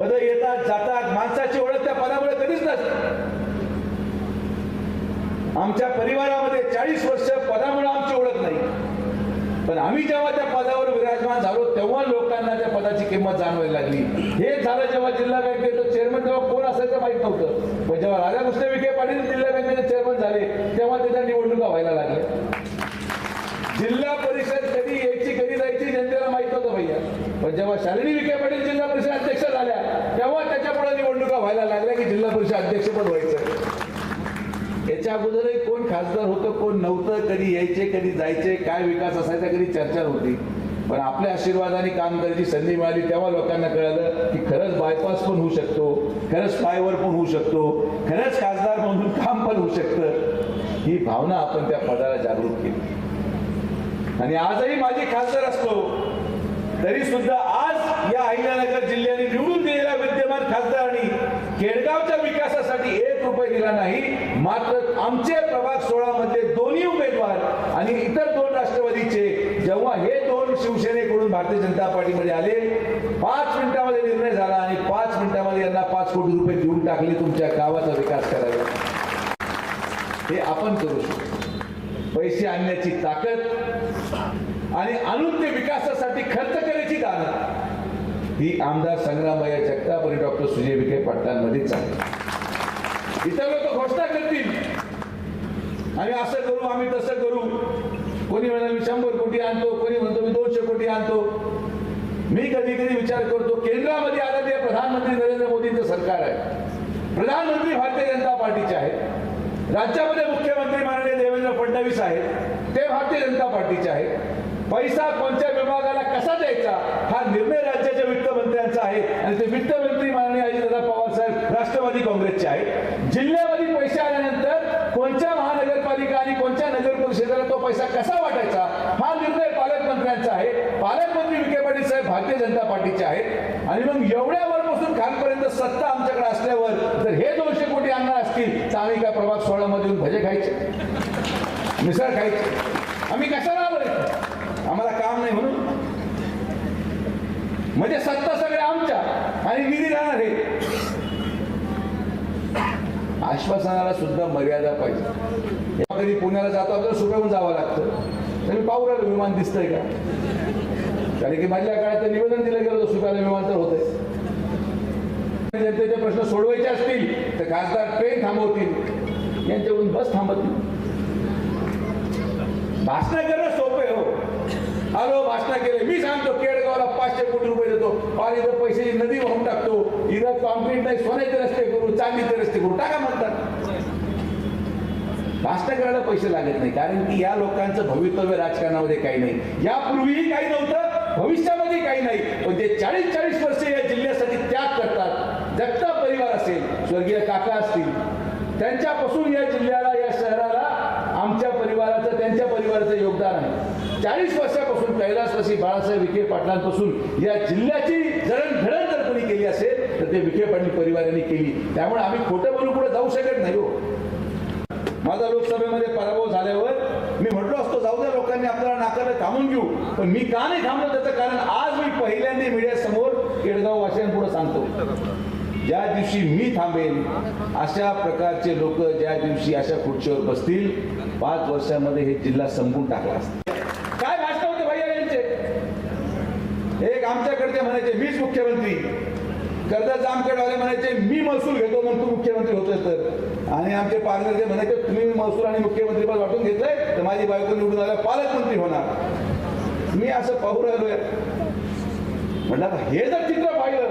पद येतात जातात माणसाची ओळख त्या पदामुळे कधीच नसते. आमच्या परिवारामध्ये चाळीस वर्ष पदामुळे आमची ओळख नाही. पण आम्ही जेव्हा त्या पदावर विराजमान झालो तेव्हा लोकांना त्या पदाची किंमत जाणवायला लागली. हे झालं जेव्हा जिल्हा बँकेचं चेअरमन तेव्हा कोण असायचं माहीत नव्हतं. पण जेव्हा राधाकृष्ण विखे पाटील जिल्हा बँकेचे चेअरमन झाले तेव्हा त्याच्या निवडणुका व्हायला लागल्या जिल्हा परिषद कधी यायची कधी जायची जनतेला माहीत नव्हतं भैया. पण जेव्हा शालिनी विखे पाटील जिल्हा परिषद अध्यक्ष झाल्या तेव्हा त्याच्या पुढे निवडणुका व्हायला लागल्या की अध्यक्ष पण व्हायचं. याच्या अगोदरही कोण खासदार होतं कोण नव्हतं कधी यायचे कधी जायचे काय विकास असायचा कधी चर्चा होती पण आपल्या आशीर्वादाने काम करायची संधी मिळाली तेव्हा लोकांना कळालं की खरंच बायपास पण होऊ शकतो खरंच फ्लायओव्हर पण होऊ शकतो खरंच खासदार म्हणून काम पण होऊ शकतं. ही भावना आपण त्या पदाला जागृत केली. आणि आजही माझी खासदार असतो तरी सुद्धा आज या अहिल्यानगर जिल्ह्याने केडगावच्या विकासासाठी एक रुपये दिला नाही मात्र आमचे प्रभाग सोळा मध्ये दोन्ही उमेदवार आणि इतर दोन राष्ट्रवादीचे जेव्हा हे दोन शिवसेनेकडून भारतीय जनता पार्टीमध्ये आले पाच मिनिटामध्ये निर्णय झाला आणि पाच मिनिटामध्ये यांना पाच कोटी रुपये देऊन टाकले तुमच्या गावाचा विकास करायला. हे आपण करू शकतो. पैसे आणण्याची ताकद आणि आणून ते विकासासाठी खर्च ही आमदार संग्रामయ్య जगताप आणि डॉक्टर सुजय विखे पाटलांमध्येच आहे. इतर लोक घोषणा करतील. आम्ही असं करू आम्ही तसं करू. कोणी म्हणाल मी शंभर कोटी आणतो. कोणी म्हणतो मी दोनशे कोटी आणतो. मी कधी कधी विचार करतो केंद्रामध्ये आता ते प्रधानमंत्री नरेंद्र मोदींचं सरकार आहे. प्रधानमंत्री भारतीय जनता पार्टीचे आहेत. राज्यामध्ये मुख्यमंत्री माननीय देवेंद्र फडणवीस आहेत. ते भारतीय जनता पार्टीचे आहेत. पैसा कोणत्या विभागाला कसा द्यायचा हा निर्णय आहे. आणि ते वित्तमंत्री माननीय अजितदादा पवार साहेब राष्ट्रवादी काँग्रेसचे आहेत. जिल्ह्यामध्ये पैसे आल्यानंतर कोणत्या महानगरपालिका आणि कोणत्या नगर परिषदेला तो पैसा कसा वाटायचा? हा निर्णय पालकमंत्र्यांचा आहे. पालकमंत्री विखे पाटील साहेब भारतीय जनता पार्टीचे आहेत. आणि मग एवढ्या वरपासून खालपर्यंत सत्ता आमच्याकडे असल्यावर जर हे दोनशे कोटी आणणार असतील तर आम्ही काय प्रभाग सोळा मधून भजे खायचे? मिसळ खायचे? आम्ही कशाला आलोय? आम्हाला काम नाही म्हणून. म्हणजे सत्ता सगळे आमच्या आणि निधी राहणार हे आश्वासनाला सुद्धा मर्यादा पाहिजे. कधी पुण्याला जातो आपल्याला सुटावून जावं लागतं. तर पाहू विमान दिसतंय का? कारण की मधल्या काळात निवेदन दिलं गेलं होतं सुटायला विमानतळ होतंय. जनतेचे प्रश्न सोडवायचे असतील तर खासदार ट्रेन थांबवतील. यांच्याकडून बस थांबत नाही. भाषण करणं आलो भाषण केले. मी सांगतो केडगावला पाचशे कोटी रुपये देतो. और इथं पैसे नदी वाहून टाकतो. इथं कॉन्क्रीट नाही सोन्याचे रस्ते करू चांदीचे रस्ते करू. टाका म्हणतात. भाषण करायला पैसे लागत नाही कारण की या लोकांचं भवितव्य राजकारणामध्ये काही नाही. यापूर्वीही काही नव्हतं भविष्यामध्ये काही नाही. पण ते चाळीस चाळीस वर्ष या जिल्ह्यासाठी त्याग करतात. जगता परिवार असेल स्वर्गीय काका असतील. त्यांच्यापासून या जिल्ह्याला या शहराला आमच्या परिवाराचं त्यांच्या परिवाराचं योगदान आहे. चाळीस वर्षापासून कैलासवासी बाळासाहेब विखे पाटलांपासून या जिल्ह्याची जडणघडण जर कोणी केली असेल तर ते विखे पाटील परिवाराने केली. त्यामुळे आम्ही खोटं बोलून पुढे जाऊ शकत नाही हो. माझा लोकसभेमध्ये पराभव झाल्यावर मी म्हटलो असतो जाऊ द्या लोकांनी आपल्याला नाकारलं थांबून घेऊ. पण मी का नाही थांबलो त्याचं कारण आज मी पहिल्यांदा मीडियासमोर केडगाव वासियांपुढे सांगतो. ज्या दिवशी मी थांबेन अशा प्रकारचे लोक ज्या दिवशी अशा खुर्चीवर बसतील पाच वर्षामध्ये हे जिल्हा संपून टाकला असतो काय भाषण होते भैया यांचे एक आमच्याकडचे म्हणायचे मीच मुख्यमंत्री. कर्जत आले म्हणायचे मी महसूल घेतो म्हणून तू मुख्यमंत्री होतोय तर. आणि आमचे पालघरचे म्हणायचे तुम्ही महसूल आणि मुख्यमंत्री पद वाटून घेतलंय तर माझी बायको निवडून आल्या पालकमंत्री होणार. मी असं पाहू राहिलोय. म्हटलं हे जर चित्र पाहिलं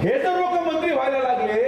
हे जर लोक मंत्री व्हायला लागले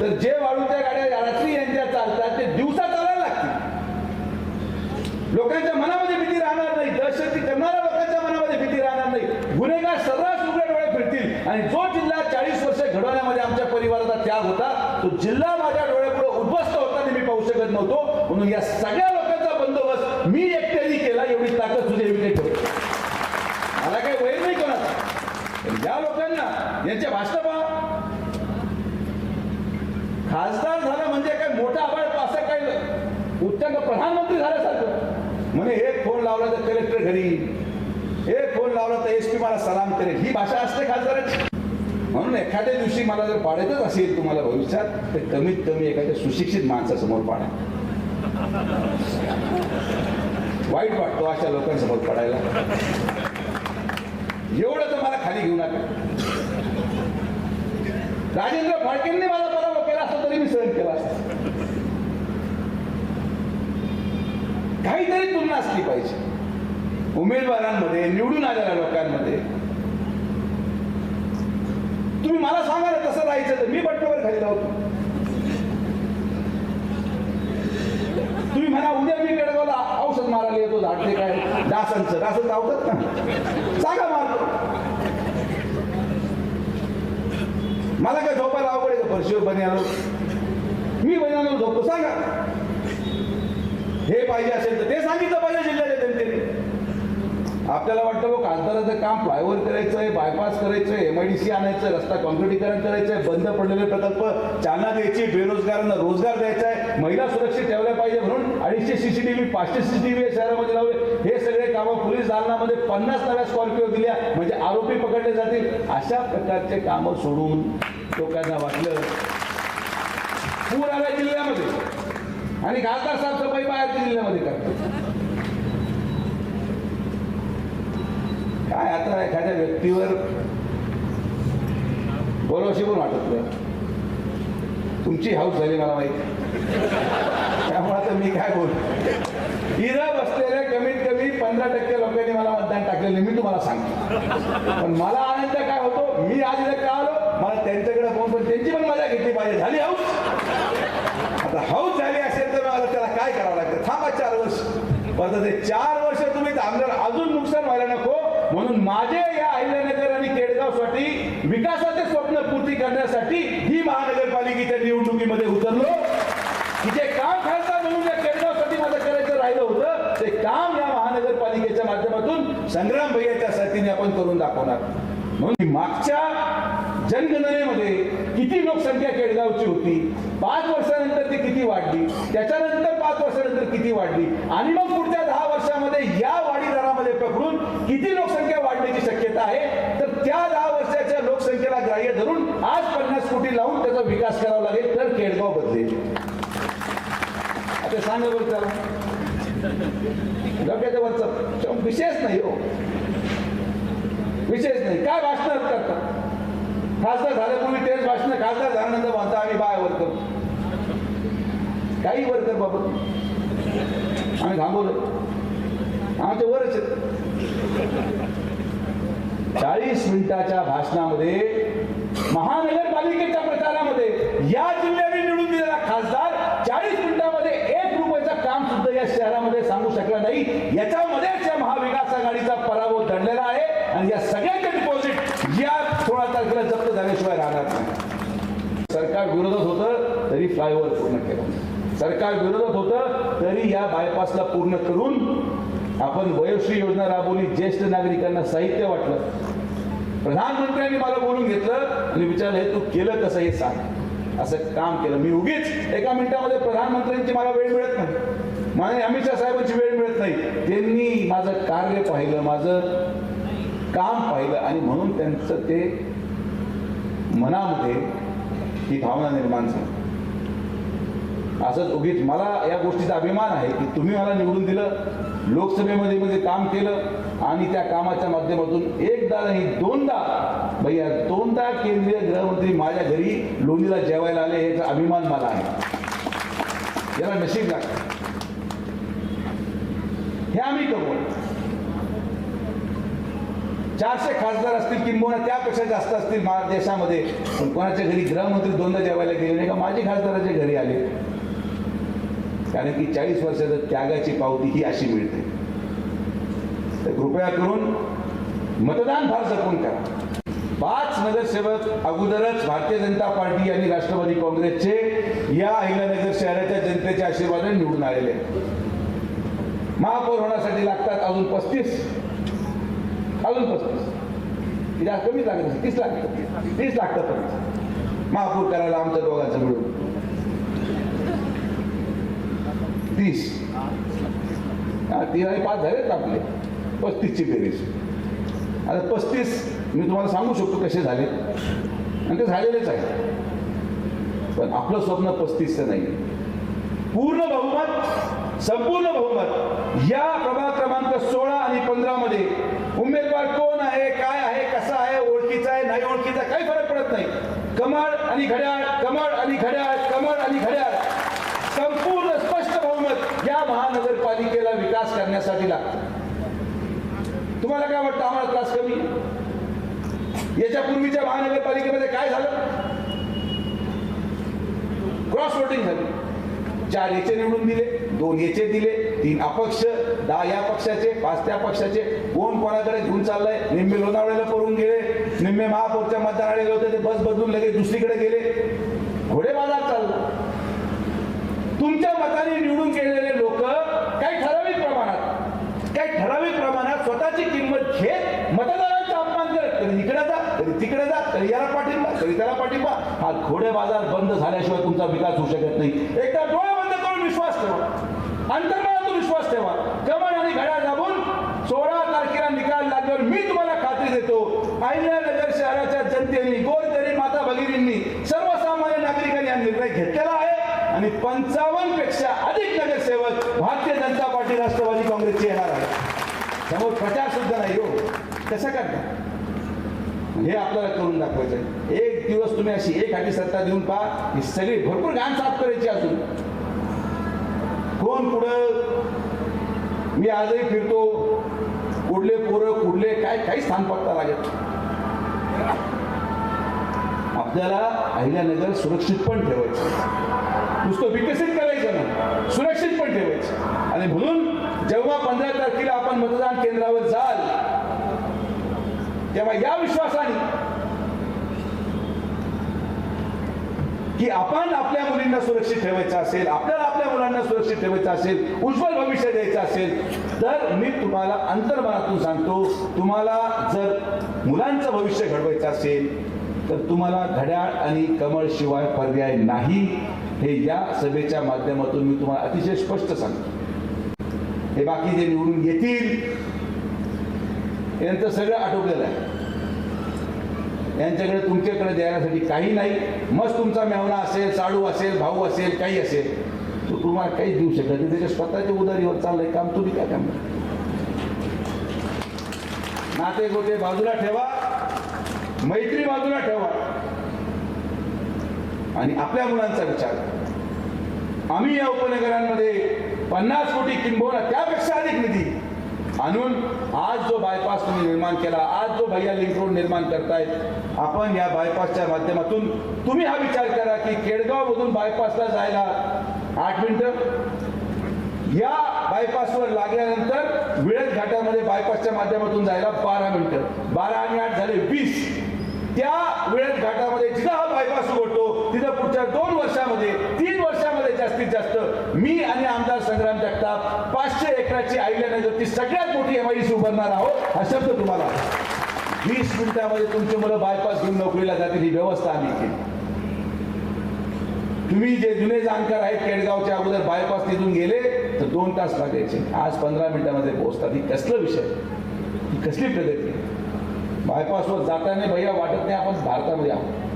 तर जे वाढून त्या रात्री यांच्या चालतात ते दिवसा चालायला लागतील लोकांच्या मनामध्ये भीती राहणार नाही दहशती करणाऱ्या लोकांच्या मनामध्ये भीती राहणार नाही गुन्हेगार सर्रास उघडे डोळे फिरतील आणि जो जिल्हा चाळीस वर्ष घडवण्यामध्ये आमच्या परिवाराचा त्याग होता तो जिल्हा माझ्या डोळ्यापुढे उद्ध्वस्त होताना मी पाहू शकत नव्हतो. म्हणून या सगळ्या लोकांचा बंदोबस्त मी एकट्याने केला एवढी ताकद तुझ्या विकेट ठेवतो मला काही वैर नाही कोणाचा. या लोकांना यांच्या भाषण पहा खासदार झाला म्हणजे काय मोठा आबाळ असं काही उत्तंग प्रधानमंत्री झाल्यासारखं. म्हणे एक फोन लावला तर कलेक्टर घरी एक फोन लावला तर एस पी मला सलाम करेल. ही भाषा असते खासदाराची. म्हणून एखाद्या दिवशी मला जर पाडतच असेल तुम्हाला भविष्यात तर कमीत कमी एखाद्या सुशिक्षित माणसासमोर पाडा वाईट वाटतो अशा लोकांसमोर पडायला. एवढं तर मला खाली घेऊ नका राजेंद्र फाळकेंनी मला पराभव केला असता तरी मी सहन केला असता. काहीतरी तुलना असली पाहिजे. उमेदवारांमध्ये निवडून आलेल्या लोकांमध्ये तुम्ही मला सांगा ना कसं राहायचं तर मी बटकावर खाली लावतो तुम्ही म्हणा उद्या मी केडगावला औषध मारायला येतो धाटले काय? डासांचं डासं लावतात ना. सांगा मारतो मला काय झोपायला आवडेल आहे का? फरशीवर बन्यालो मी बन्यालो झोपतो. सांगा. हे पाहिजे असेल तर ते सांगितलं पाहिजे आपल्याला वाटतं हो खासदाराचं काम फ्लायओव्हर करायचं आहे बायपास करायचं आहे एमआयडीसी आणायचं आहे रस्ता कॉन्क्रिटीकरण करायचं आहे बंद पडलेले प्रकल्प चालना द्यायची बेरोजगारांना रोजगार द्यायचा आहे महिला सुरक्षित ठेवल्या पाहिजे म्हणून अडीचशे सीसीटीव्ही पाचशे सीसीटीव्ही शहरामध्ये लावले. हे सगळे कामं पोलीस दालनामध्ये पन्नास नव्या स्कॉर्पिओ दिल्या. म्हणजे आरोपी पकडले जातील. अशा प्रकारचे कामं सोडून लोकांना वाटलं. पूर आला जिल्ह्यामध्ये. आणि खासदार साफसफाई बाहेरच्या जिल्ह्यामध्ये करतात. काय आता एखाद्या व्यक्तीवर बरोशी पण वाटत नाही. तुमची हाऊस झाली मला माहिती. त्यामुळे आता मी काय बोल? इथं बसलेल्या कमीत कमी पंधरा टक्के लोकांनी मला मतदान टाकलेलं मी तुम्हाला सांगतो. पण मला आनंद काय होतो? मी आज इथं का आलो? मला त्यांच्याकडे फोन पण त्यांची पण मजा घेतली पाहिजे. झाली हाऊस? आता हाऊस झाली असेल तर मला त्याला काय करावं लागतं? थांबा चार वर्ष. परत ते चार वर्ष तुम्ही आमदार अजून नुकसान व्हायला नको म्हणून माझे या अहिल्यानगर आणि केडगावसाठी विकासाचे स्वप्न पूर्ती करण्यासाठी ही महानगरपालिकेच्या निवडणुकीमध्ये उतरलो. की जे काम खासदार म्हणून या केडगावसाठी माझं करायचं राहिलं होतं. ते काम या महानगरपालिकेच्या माध्यमातून संग्राम भैयाच्या साथीने आपण करून दाखवणार. म्हणून मागच्या जनगणनेमध्ये किती लोकसंख्या केडगावची होती पाच वर्षानंतर ती किती वाढली त्याच्यानंतर पाच वर्षानंतर किती वाढली आणि मग पुढच्या दहा वर्षामध्ये या वाढी दरामध्ये पकडून किती लोकसंख्या होण्याची शक्यता आहे. तर त्या दहा वर्षाच्या लोकसंख्येला ग्राह्य धरून आज पन्नास कोटी लावून त्याचा विकास करावा लागेल तर केडगाव बदलेल. आता सांगा बरं त्याला. डोक्याच्या वरचा. विशेष नाही हो. विशेष नाही. काय भाषण करतात? खासदार झाल्यापूर्वी तेच भाषण खासदार झाल्यानंतर म्हणता आम्ही बाय वर करतो काही वर्कर बाबत बाबा. आम्ही थांबवलं. आमच्या वरच चाळीस मिनिटाच्या भाषणामध्ये महानगरपालिकेच्या प्रचारामध्ये या जिल्ह्याने निवडून दिलेला खासदार चाळीस मिनिटामध्ये एक रुपयाचं काम सुद्धा या शहरामध्ये सांगू शकला नाही. याच्यामध्येच या महाविकास आघाडीचा पराभव दडलेला आहे आणि या सगळ्यांचे डिपॉझिट या सोळा तारखेला जप्त झाल्याशिवाय राहणार नाही. सरकार विरोधात होतं तरी फ्लायओव्हर पूर्ण केलं. सरकार विरोधात होतं तरी या बायपासला पूर्ण करून आपण वयोश्री योजना राबवली ज्येष्ठ नागरिकांना साहित्य वाटलं. प्रधानमंत्र्यांनी मला बोलून घेतलं आणि विचारलं हे तू केलं कसं? हे सांग. असं काम केलं. मी उगीच एका मिनिटामध्ये प्रधानमंत्र्यांची मला वेळ मिळत नाही. मला अमित शहा साहेबांची वेळ मिळत नाही. त्यांनी माझं कार्य पाहिलं माझं काम पाहिलं आणि म्हणून त्यांचं ते मनामध्ये ही भावना निर्माण झाली. असंच उगीच मला या गोष्टीचा अभिमान आहे की तुम्ही मला निवडून दिलं. लोकसभेमध्ये म्हणजे काम केलं आणि त्या कामाच्या माध्यमातून एकदा नाही दोनदा भैया दोनदा केंद्रीय गृहमंत्री माझ्या घरी लोणीला जेवायला आले याचा अभिमान मला आहे. याला नशीब लागतं. हे आम्ही करू चारशे खासदार असतील किंबहुना त्यापेक्षा जास्त असतील देशामध्ये. पण कोणाच्या घरी गृहमंत्री दोनदा जेवायला गेले नाही का? माझी खासदाराच्या घरी आले. कारण की चाळीस वर्षाच्या त्यागाची पावती ही अशी मिळते तर कृपया करून मतदान फार जपून करा पाच नगरसेवक अगोदरच भारतीय जनता पार्टी आणि राष्ट्रवादी काँग्रेसचे या अहिल्यानगर शहराच्या जनतेच्या आशीर्वादाने निवडून आलेले आहेत. महापौर होण्यासाठी लागतात अजून पस्तीस अजून पस्तीस तिला कमी लागत तीस लागतात तीस लागतात महापौर करायला आमच्या दोघांचं मिळून तीस. हा तीन आणि पाच झालेत आपले. पस्तीसची बेरीज. आता पस्तीस मी तुम्हाला सांगू शकतो कसे झाले. आणि ते झालेलेच आहे पण आपलं स्वप्न पस्तीसचं नाही. पूर्ण बहुमत संपूर्ण बहुमत या प्रभाग क्रमांक सोळा आणि पंधरा मध्ये उमेदवार कोण आहे काय आहे कसा आहे ओळखीचा आहे नाही ओळखीचा काही फरक पडत नाही. कमळ आणि घड्याळ कमळ आणि घड्याळ कमळ आणि घड्याळ संपूर्ण स्पष्ट बहुमत या त्रास करण्यासाठी लागतं. तुम्हाला काय वाटतं? आम्हाला त्रास कमी याच्या पूर्वीच्या महानगरपालिकेमध्ये काय झालं? क्रॉस वोटिंग झाली. चार याचे निवडून दिले दोन याचे दिले तीन अपक्ष दहा या पक्षाचे पाच त्या पक्षाचे. कोण कोणाकडे घेऊन चाललंय? निम्मे लोणावळ्याला पळून गेले. निम्मे महापौरच्या मतदानाला गेले होते ते बस बदलून लगेच दुसरीकडे गेले. घोडे बाजार चालला. तुमच्या मताने निवडून गेलेले लोक काही ठराविक प्रमाणात काही ठराविक प्रमाणात स्वतःची किंमत घेत मतदारांचा अपमान करत कधी इकडे जा कधी तिकडे जा कधी याला पाठिंबा कधी त्याला पाठिंबा. हा घोडे बाजार बंद झाल्याशिवाय तुमचा विकास होऊ शकत नाही. एकदा डोळे बंद करून विश्वास ठेवा. अंतर्मनातून विश्वास ठेवा. कमळ आणि घड्याळ दाबून सोळा तारखेला निकाल लागल्यावर मी तुम्हाला खात्री देतो. अहिल्यानगर शहराच्या जनतेने गोरगरीब माता भगिनींनी सर्वसामान्य नागरिकांनी हा निर्णय घेतलेला आहे. आणि पंचावन्नपेक्षा अधिक नगरसेवक भारतीय जनता पार्टी राष्ट्रवादी काँग्रेसचे येणार आहे त्यामुळे प्रचार सुद्धा नाही हो. कसं करता हे आपल्याला करून दाखवायचं आहे. एक दिवस तुम्ही अशी एक हाती सत्ता देऊन पहा ही सगळी भरपूर घाण साफ करायची अजून. कोण पुढं? मी आजही फिरतो. कुठले पोरं कुठले काय काही स्थान पत्ता लागेल आपल्याला अहिल्यानगर सुरक्षित पण ठेवायचं नुसतं विकसित करायचं ना सुरक्षित पण ठेवायचं आणि म्हणून जेव्हा पंधरा तारखेला आपण मतदान केंद्रावर तेव्हा या विश्वासाने की आपण आपल्या मुलींना सुरक्षित ठेवायचं असेल आपल्याला आपल्या मुलांना सुरक्षित ठेवायचं असेल उज्ज्वल भविष्य द्यायचं असेल तर मी तुम्हाला अंतर्मनातून सांगतो तुम्हाला जर मुलांचं भविष्य घडवायचं असेल तर तुम्हाला घड्याळ आणि कमळ शिवाय पर्याय नाही. हे या सभेच्या माध्यमातून मी तुम्हाला अतिशय स्पष्ट सांगतो. हे बाकी जे निवडून येतील यांचं सगळं आटोपलेलं आहे. यांच्याकडे तुमच्याकडे द्यायसाठी काही नाही. मस्त तुमचा मेहना असेल साडू असेल भाऊ असेल काही असेल. तो तुम्हाला काहीच देऊ शकत नाही. त्याच्या स्वतःच्या उदारीवर चाललंय काम तुम्ही काय काम नाते गोते बाजूला ठेवा. मैत्री बाजूला ठेवा. आणि आपल्या मुलांचा विचार. आम्ही या उपनगरांमध्ये पन्नास कोटी किंबवला त्यापेक्षा अधिक निधी आणून आज जो बायपास तुम्ही निर्माण केला आज जो भैया लिंक रोड निर्माण करतायत आपण या बायपासच्या माध्यमातून तुम्ही हा विचार करा की केडगाव मधून बायपासला जायला आठ मिनिटं? या बायपासवर लागल्यानंतर विळद घाटामध्ये बायपासच्या माध्यमातून जायला बारा मिनिटं. बारा आणि आठ झाले वीस. त्या विळद घाटा जिथं हा बायपास उघडतो तिथं पुढच्या दोन वर्षामध्ये तीन वर्षामध्ये जास्तीत जास्त मी आणि आमदार संग्राम जगताप पाचशे एकराची ती सगळ्यात मोठी एमआयडीसी e उभारणार आहोत हा शब्द तुम्हाला. वीस मिनिटामध्ये तुमची मुलं बायपास घेऊन नोकरीला जातील ही व्यवस्था आम्ही केली. तुम्ही जे जुने जाणकार आहेत केडगावच्या अगोदर बायपास तिथून गेले तर दोन तास लागायचे. आज पंधरा मिनिटामध्ये पोहोचतात. ही कसलं विषय? ही कसली प्रगती? बायपासवर जाताना भैया वाटत नाही आपण भारतामध्ये आहोत.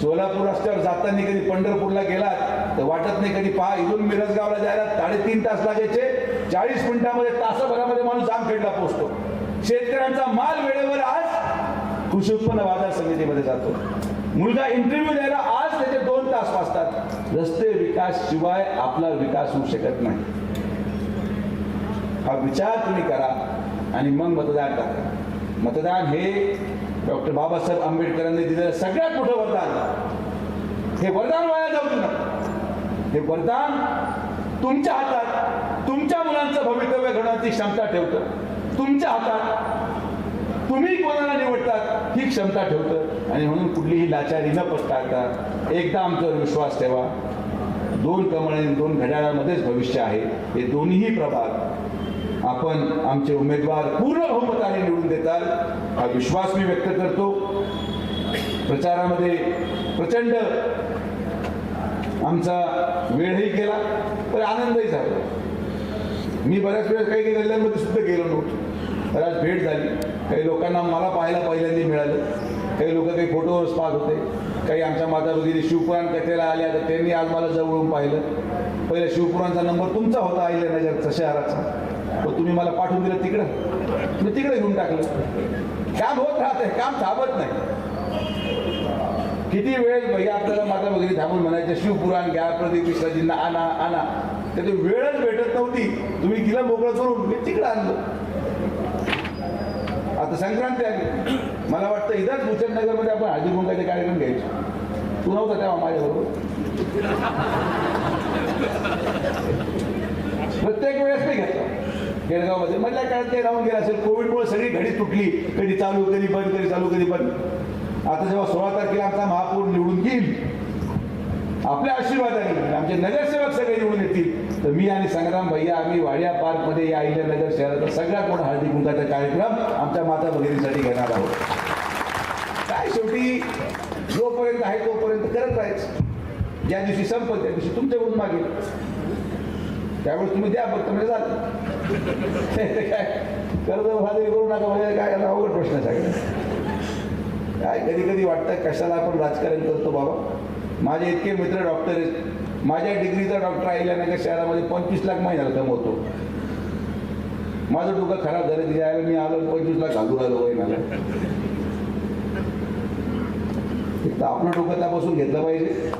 सोलापूर रस्त्यावर जाताना कधी पंढरपूरला गेलात तर वाटत नाही कधी पहा इथून मिरजगावला जायला साडेतीन तास लागायचे. चाळीस मिनिटामध्ये तासाभरामध्ये माणूस जामखेडला पोहोचतो. शेतकऱ्यांचा माल वेळेवर आज कृषी उत्पन्न बाजार समितीमध्ये जातो. मुलगा इंटरव्ह्यू द्यायला आज त्याचे दोन तास वाचतात. रस्ते विकास शिवाय आपला विकास होऊ शकत नाही. हा विचार तुम्ही करा आणि मग मतदान टाका. मतदान हे डॉक्टर बाबासाहेब आंबेडकरांनी दिलेलं सगळ्यात मोठं वरदान. हे वरदान वाया जाऊ नका. हे वरदान तुमच्या हातात तुमच्या मुलांचं भवितव्य घडवण्याची क्षमता ठेवतं. तुमच्या हातात तुम्ही कोणाला निवडतात ही क्षमता ठेवतं. आणि म्हणून कुठलीही लाचारी न पत्कारता एकदा आमच्यावर विश्वास ठेवा. दोन कमळ आणि दोन घड्याळामध्येच भविष्य आहे. हे दोन्हीही प्रभाग आपण आमचे उमेदवार पूर्ण बहुमताने निवडून देताल हा विश्वास मी व्यक्त करतो. प्रचारामध्ये प्रचंड आमचा वेळही गेला तर आनंदही झाला. मी बऱ्याच वेळेस काही काही गल्ल्यांमध्ये सुद्धा गेलो नव्हतो. बऱ्याच भेट झाली. काही लोकांना मला पाहायला पहिल्यांदा मिळालं. काही लोक काही फोटोवरच पाहत होते. काही आमच्या माता भगिनी शिवपुराण कथेला आल्या तर त्यांनी आज मला जवळून पाहिलं. पहिलं शिवपुराणचा नंबर तुमचा होता अहिल्यानगरचा शहराचा तुम्ही मला पाठवून दिलं तिकडं. मी तिकडे घेऊन टाकलं. काम होत राहतंय काम थांबत नाही. किती वेळ भैया आपल्याला माता वगैरे थांबून म्हणायचं शिवपुराण घ्या प्रदीप मिश्राजींना आणा आणा. त्याची वेळच भेटत नव्हती. तुम्ही तिला मोकळं करून मी तिकडं आणलं. आता संक्रांती आली. मला वाटतं इथंच भूषणनगरमध्ये आपण हाजी गुंडाचे कार्यक्रम घ्यायचे. तू नव्हता तेव्हा माझ्याबरोबर. प्रत्येक वेळेस नाही घेतला. केळगावमध्ये मधल्या काळात ते राहून गेलं असेल. कोविडमुळे सगळी घडी तुटली. कधी चालू कधी बंद कधी चालू कधी बंद. आता जेव्हा सोळा तारखेला आमचा महापौर निवडून येईल आपल्या आशीर्वादाने म्हणजे आमचे नगरसेवक सगळे निवडून येतील. तर मी आणि संग्राम भैया आम्ही वाड्या पार्कमध्ये या नगर शहराचा सगळ्यात मोठा हळदी कुंकाचा कार्यक्रम आमच्या माता भगिनीसाठी घेणार आहोत. काय शेवटी जोपर्यंत आहे तोपर्यंत करत राहायचं. ज्या दिवशी संपत त्या दिवशी तुमच्याकडून मागेल त्यावेळेस तुम्ही द्या फक्त म्हणजे झालं काय कर्ज भादरी करू नका म्हणजे काय आता अवघड प्रश्न सगळं. काय कधी कधी वाटतं कशाला आपण राजकारण करतो बाबा? माझे इतके मित्र डॉक्टर आहेत. माझ्या डिग्रीचा डॉक्टर अहिल्यानगर शहरामध्ये पंचवीस लाख महिन्याला कमवतो. माझं डोकं खराब झालं तिथे आलं मी आलो पंचवीस लाख घालू राहिलो महिन्याला एक तर आपलं डोकं त्यापासून घेतलं पाहिजे.